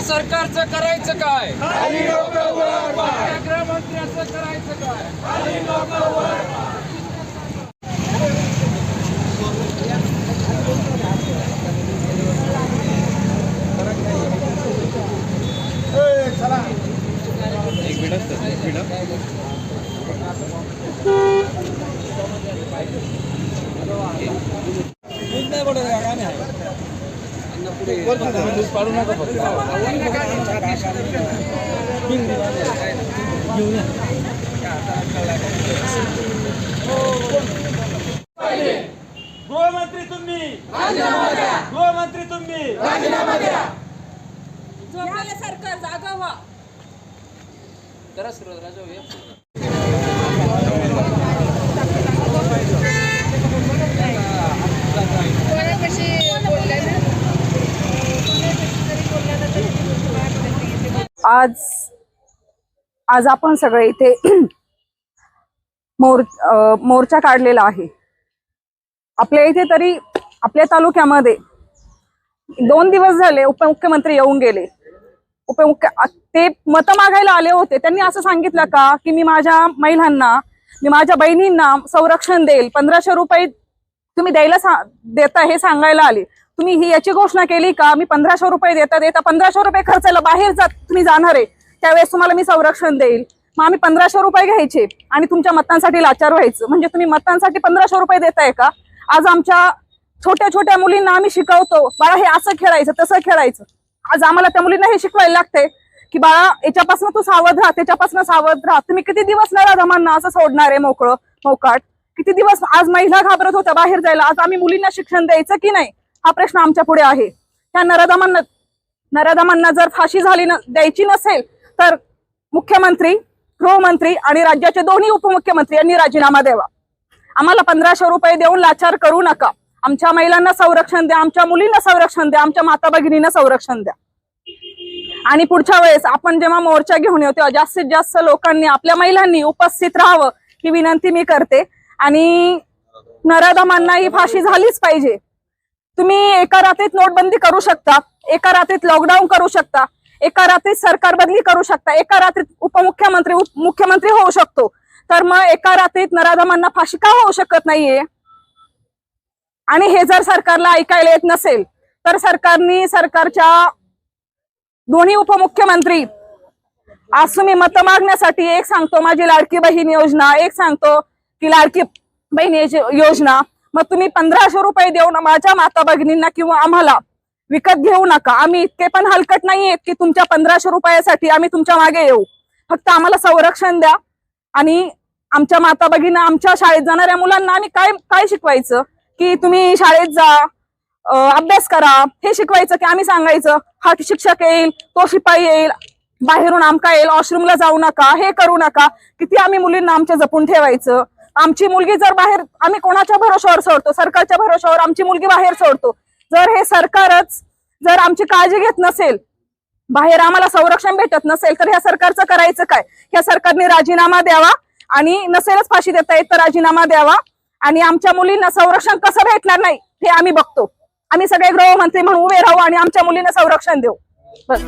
सरकारचं करायचं काय? या गृहमंत्र्याचं करायचं काय? गृहमंत्री तुम्ही. गृहमंत्री तुम्ही. सरकार जागा व्हा. राजा होऊया. आज आज आपण सगळे इथे मोर मोर्चा काढलेला आहे. आपल्या इथे तरी आपल्या तालुक्यामध्ये दोन दिवस झाले उपमुख्यमंत्री येऊन गेले. उपमुख्य ते मतं मागायला आले होते. त्यांनी असं सांगितलं का की मी माझ्या महिलांना मी माझ्या बहिणींना संरक्षण देईल. पंधराशे रुपये तुम्ही द्यायला सा- देता हे सांगायला आले. तुम्ही ही याची घोषणा केली का? मी पंधराशे रुपये देता देता पंधराशे रुपये खर्चायला बाहेर जात तुम्ही जाणार आहे. त्यावेळेस तुम्हाला मी संरक्षण देईल. मग आम्ही पंधराशे रुपये घ्यायचे आणि तुमच्या मतांसाठी लाचार व्हायचं. म्हणजे तुम्ही मतांसाठी पंधराशे रुपये देताय का? आज आमच्या छोट्या छोट्या मुलींना आम्ही शिकवतो बाळा हे असं खेळायचं तसं खेळायचं. आज आम्हाला त्या मुलींना हे शिकवायला लागतंय की बाळा याच्यापासून तू सावध राहा त्याच्यापासून सावध राहा. तुम्ही किती दिवस नराधमांना असं सोडणार आहे मोकळं मोकाट? किती दिवस आज महिला घाबरत होत्या बाहेर जायला? आज आम्ही मुलींना शिक्षण द्यायचं की नाही? हा प्रश्न आमच्या पुढे आहे. त्या नराधमांना नराधमांना जर फाशी झाली न द्यायची नसेल तर मुख्यमंत्री गृहमंत्री आणि राज्याचे दोन्ही उपमुख्यमंत्री यांनी राजीनामा द्यावा. आम्हाला पंधराशे रुपये देऊन लाचार करू नका. आमच्या महिलांना संरक्षण द्या आमच्या मुलींना संरक्षण द्या आमच्या माता भगिनींना संरक्षण द्या. आणि पुढच्या वेळेस आपण जेव्हा मोर्चा घेऊन येऊ तेव्हा जास्तीत जास्त लोकांनी आपल्या महिलांनी उपस्थित राहावं ही विनंती मी करते. आणि नराधमांना ही फाशी झालीच पाहिजे. तुम्ही एका रात्रीत नोटबंदी करू शकता एका रात्रीत लॉकडाऊन करू शकता एका रात्रीत सरकार बदली करू शकता एका रात्रीत उपमुख्यमंत्री मुख्यमंत्री होऊ शकतो. तर मग एका रात्रीत नराधमांना फाशी का होऊ शकत नाहीये? आणि हे जर सरकारला ऐकायला येत नसेल तर सरकारनी सरकारच्या दोन्ही उपमुख्यमंत्री आज तुम्ही मत मागण्यासाठी एक सांगतो माझी लाडकी बहीण योजना एक सांगतो की लाडकी बहीण योजना मग तुम्ही पंधराशे रुपये देऊन माझ्या माता भगिनींना किंवा आम्हाला विकत घेऊ नका. आम्ही इतके पण हलकट नाहीयेत की तुमच्या पंधराशे रुपयासाठी आम्ही तुमच्या मागे येऊ. फक्त आम्हाला संरक्षण द्या. आणि आमच्या माता भगिनी आमच्या शाळेत जाणाऱ्या मुलांना आम्ही काय काय शिकवायचं? की तुम्ही शाळेत जा अभ्यास करा. हे शिकवायचं की आम्ही सांगायचं हा शिक्षक येईल तो शिपाई येईल बाहेरून आमका येईल वॉशरूमला जाऊ नका हे करू नका. किती आम्ही मुलींना आमच्या जपून ठेवायचं? आमची मुलगी जर बाहेर आम्ही कोणाच्या भरोशावर सोडतो? सरकारच्या भरोशावर आमची मुलगी बाहेर सोडतो? जर हे सरकारच जर आमची काळजी घेत नसेल बाहेर आम्हाला संरक्षण भेटत नसेल तर ह्या सरकारचं करायचं काय? ह्या सरकारने राजीनामा द्यावा आणि नसेलच फाशी देता येत तर राजीनामा द्यावा. आणि आमच्या मुलींना संरक्षण कसं भेटणार नाही हे आम्ही बघतो. आम्ही सगळे गृहमंत्री म्हणून उभे राहू आणि आमच्या मुलींना संरक्षण देऊ. बस.